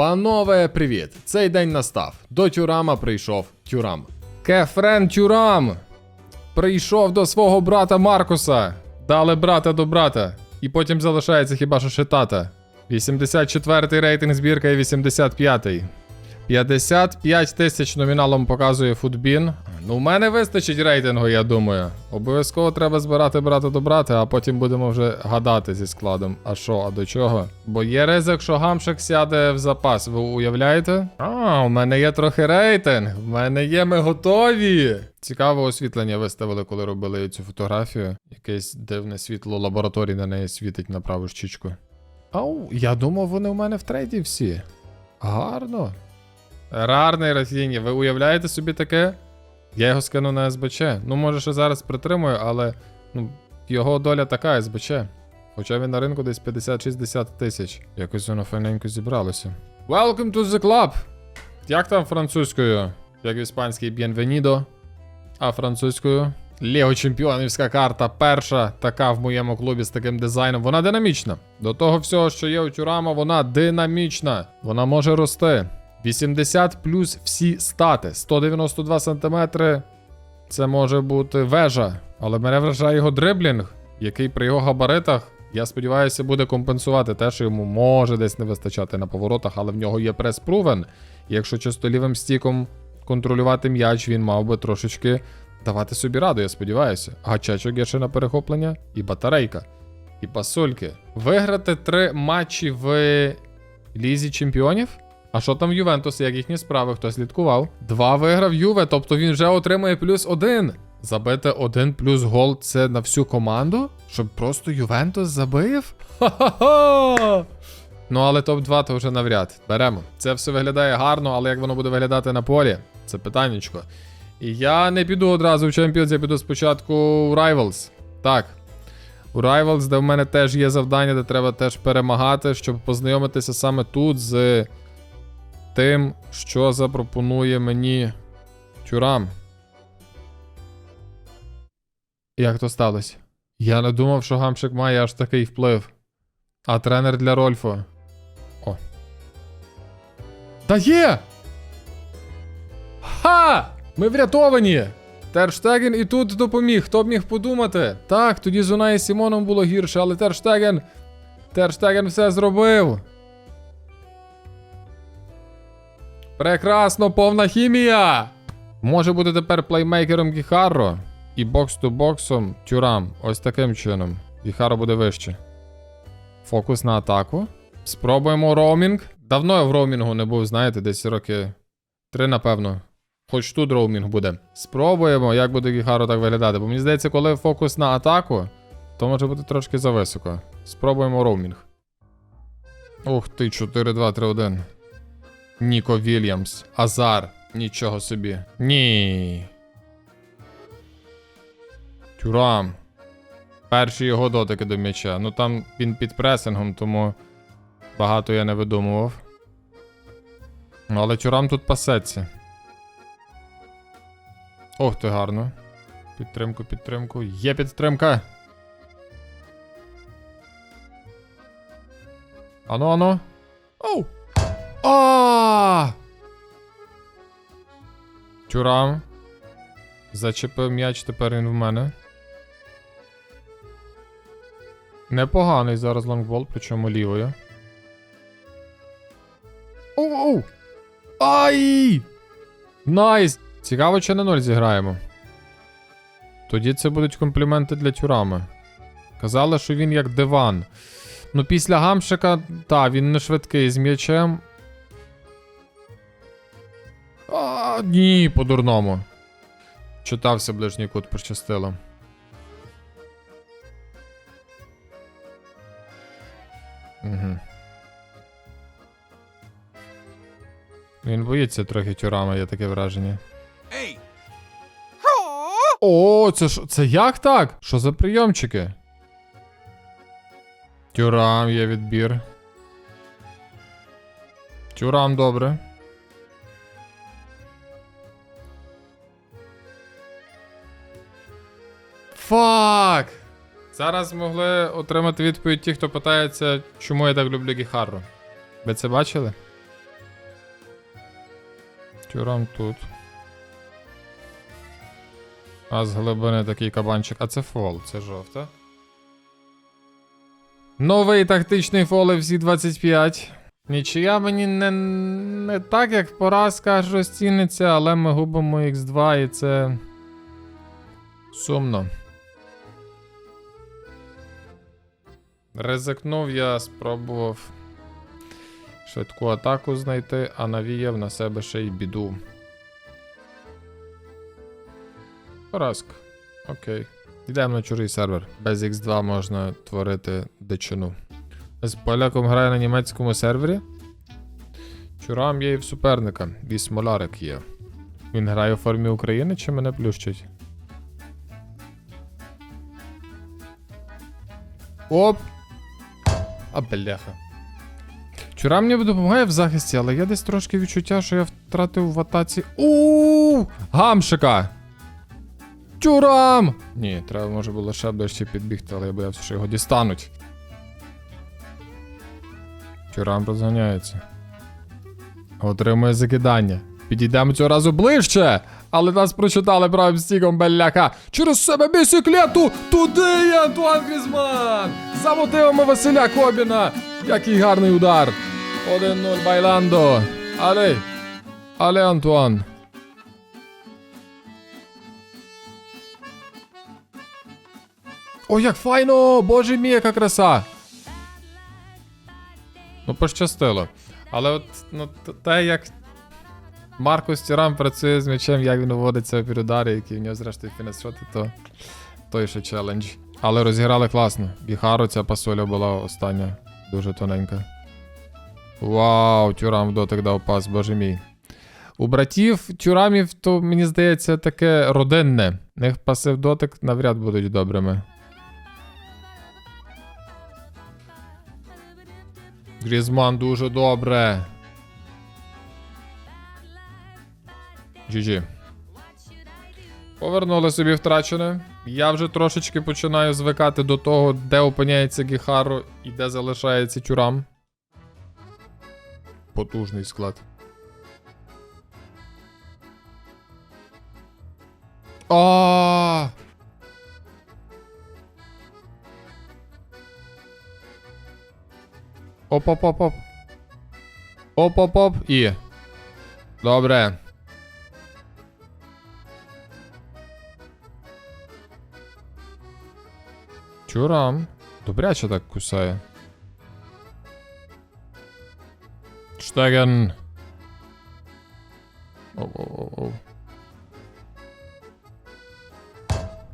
Панове, привіт! Цей день настав. До Тюрама прийшов Тюрам. Кефрен Тюрам прийшов до свого брата Маркуса. Дали брата до брата. І потім залишається хіба що ще тата. 84-й рейтинг збірка і 85-й. 55 тисяч номіналом показує футбін. Ну, в мене вистачить рейтингу, я думаю. Обов'язково треба збирати брата до брата, а потім будемо вже гадати зі складом. А що, а до чого? Бо є ризик, що гамшик сяде в запас. Ви уявляєте? А, у мене є трохи рейтинг. В мене є, ми готові. Цікаве освітлення виставили, коли робили цю фотографію. Якесь дивне світло лабораторії на неї світить на праву щічку. Ау, я думав, вони у мене в трейді всі. Гарно. Рарний Рафіні, ви уявляєте собі таке? Я його скину на СБЧ. Ну, може, ще зараз притримую, але ну, його доля така СБЧ. Хоча він на ринку десь 50-60 тисяч. Якось воно файненько зібралося. Welcome to the club! Як там французькою? Як в іспанській Bienvenido. А французькою? Лего чемпіонівська карта, перша така в моєму клубі з таким дизайном. Вона динамічна. До того всього, що є у Тюрама, вона динамічна. Вона може рости. 80 плюс всі стати. 192 сантиметри. Це може бути вежа. Але мене вражає його дриблінг, який при його габаритах, я сподіваюся, буде компенсувати те, що йому може десь не вистачати на поворотах, але в нього є прес-прувен. І Якщо чисто лівим стіком контролювати м'яч, він мав би трошечки давати собі раду, я сподіваюся. Гачечок є ще на перехоплення, і батарейка, і пасульки. Виграти три матчі в Лізі Чемпіонів. А що там в Ювентус, як їхні справи? Хто слідкував? Два виграв Юве, тобто він вже отримує плюс один. Забити один плюс гол це на всю команду? Щоб просто Ювентус забив? Ха-ха-ха! Ну, але топ-2 то вже навряд. Беремо. Це все виглядає гарно, але як воно буде виглядати на полі? Це питаннячко. І я не піду одразу в Champions, я піду спочатку у Rivals. Так. У Rivals, де в мене теж є завдання, де треба теж перемагати, щоб познайомитися саме тут з тим, що запропонує мені Тюрам. Як то сталося? Я не думав, що гамшик має аж такий вплив. А тренер для Рольфо. О. Та є! Ха! Ми врятовані! Терштеген і тут допоміг. Хто б міг подумати? Так, тоді з Унай Сімоном було гірше, але Терштеген. Терштеген все зробив. Прекрасно, повна хімія! Може бути тепер плеймейкером Гіхарро і бокс-ту-боксом Тюрам. Ось таким чином. Гіхаро буде вище. Фокус на атаку. Спробуємо роумінг. Давно я в роумінгу не був, знаєте, десь роки три, напевно. Хоч тут роумінг буде. Спробуємо, як буде Гіхаро так виглядати. Бо мені здається, коли фокус на атаку, то може бути трошки зависоко. Спробуємо роумінг. Ух ти, 4-2-3-1. Ніко Вільямс. Азар. Нічого собі. Ні. Тюрам. Перші його дотики до м'яча. Ну там він під пресингом, тому багато я не видумував. Ну, але Тюрам тут пасеться. Ох ти гарно. Підтримку, підтримку. Є підтримка. Ану, ану. Оу! А! Тюрам. Зачепив м'яч, тепер він в мене. Непоганий зараз лонгбол, причому лівою. Оу! Ай! Найс! Цікаво, чи на ноль зіграємо. Тоді це будуть компліменти для тюрами. Казали, що він як диван. Ну, після гамшика, та, він не швидкий з м'ячем. А, ні, по-дурному. Читався ближній кут пощастило. Угу. Він боїться трохи тюрами, є таке враження. Hey, О, це ж це як так? Що за прийомчики? Тюрам є відбір. Тюрам добре. Зараз могли отримати відповідь ті, хто питається, чому я так люблю Гіхару. Ви це бачили? Тюрам тут. А з глибини такий кабанчик. А це фол, це жовта. Новий тактичний фол FC 25. Нічия мені не, не так, як поразка аж розціниться, але ми губимо X2 і це. Сумно. Ризикнув я, спробував швидку атаку знайти, а навіяв на себе ще й біду. Поразка. Окей. Йдемо на чужий сервер. Без X2 можна творити дичину. З поляком грає на німецькому сервері. Чурам є і в суперника. І смолярик є. Він грає у формі України чи мене плющить? Оп! А бляха. Чура мені допомагає в захисті, але є десь трошки відчуття, що я втратив в атаці. Ууу! Гамшика! Чурам! Ні, треба може було ще ближче підбігти, але я боявся, що його дістануть. Чурам розганяється. Отримує закидання. Підійдемо цього разу ближче, але нас прочитали правим стіком беляка. Через себе бісіклету! Туди є Антуан Грізман! За мотивами Василя Кобіна! Який гарний удар! 1-0 Байландо. Але. Але Антуан. О, як файно! Боже мій, яка краса! Ну, пощастило. Але от ну, те, як Маркус Тюрам працює з м'ячем, як він виводиться під удари, які в нього зрештою фінес-шоти, то той ще челендж. Але розіграли класно. Гіхару ця пасоля була остання, дуже тоненька. Вау, Тюрам дотик дав пас, боже мій. У братів тюрамів, то мені здається, таке родинне. В них паси дотик навряд будуть добрими. Грізман дуже добре. GG. Повернули собі втрачене. Я вже трошечки починаю звикати до того, де опиняється Гіхаро і де залишається тюрам. Потужний склад. А! Оп-оп-оп-оп. Оп-оп-оп і. Добре. Чурам. Добряче так кусає. Штеген. Оу-оу-оу.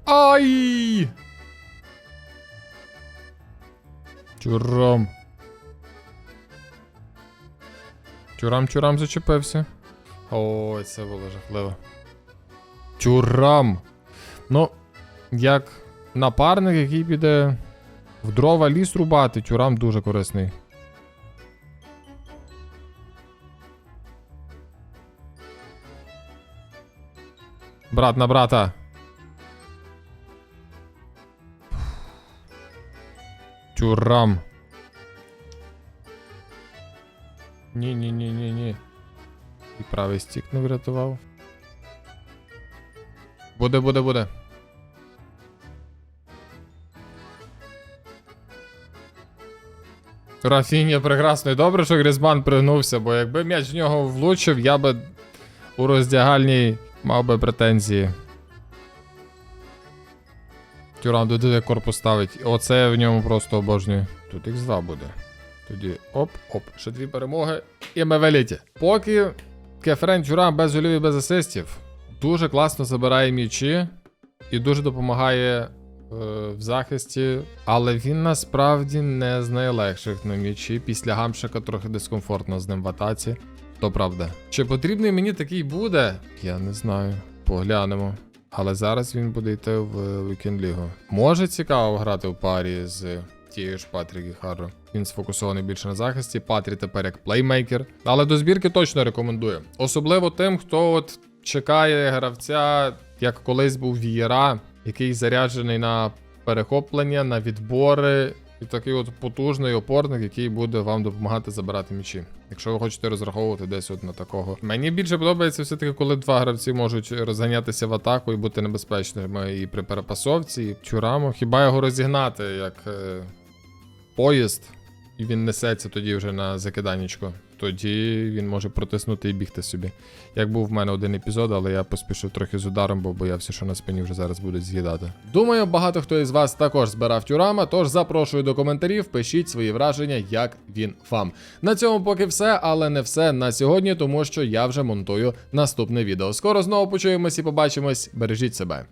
Ай! Чурам. Чурам, чурам зачепився. Ой, це було жахливо. Чурам. Ну, як напарник, який піде в дрова ліс рубати, тюрам дуже корисний. Брат на брата. Тюрам. Ні, ні, ні, ні, ні. І правий стік не врятував. Буде, буде, буде. Рафінія прекрасно і добре, що Грізман пригнувся, бо якби м'яч в нього влучив, я би у роздягальній мав би претензії. Тюрам туди корпус ставить. Оце в ньому просто обожнюю. Тут X2 буде. Тоді оп-оп. Ще дві перемоги. І ми веліті. Поки Кефрен Тюрам без голів і без асистів. Дуже класно забирає м'ячі і дуже допомагає в захисті. Але він насправді не з найлегших на м'ячі. Після гамшика трохи дискомфортно з ним в атаці. То правда. Чи потрібний мені такий буде? Я не знаю. Поглянемо. Але зараз він буде йти в Лігу. Може цікаво грати в парі з тією ж Патрі Гіхаро. Він сфокусований більше на захисті. Патрі тепер як плеймейкер. Але до збірки точно рекомендую. Особливо тим, хто от чекає гравця, як колись був Вієра, який заряджений на перехоплення, на відбори І такий от потужний опорник, який буде вам допомагати забирати м'ячі. Якщо ви хочете розраховувати десь от на такого. Мені більше подобається все-таки, коли два гравці можуть розганятися в атаку і бути небезпечними і при перепасовці, і тюраму. Хіба його розігнати як е, поїзд, і він несеться тоді вже на закиданнячко. Тоді він може протиснути і бігти собі. Як був в мене один епізод, але я поспішив трохи з ударом, бо боявся, що на спині вже зараз будуть з'їдати. Думаю, багато хто із вас також збирав тюрама, тож запрошую до коментарів, пишіть свої враження, як він вам. На цьому поки все, але не все на сьогодні, тому що я вже монтую наступне відео. Скоро знову почуємось і побачимось. Бережіть себе.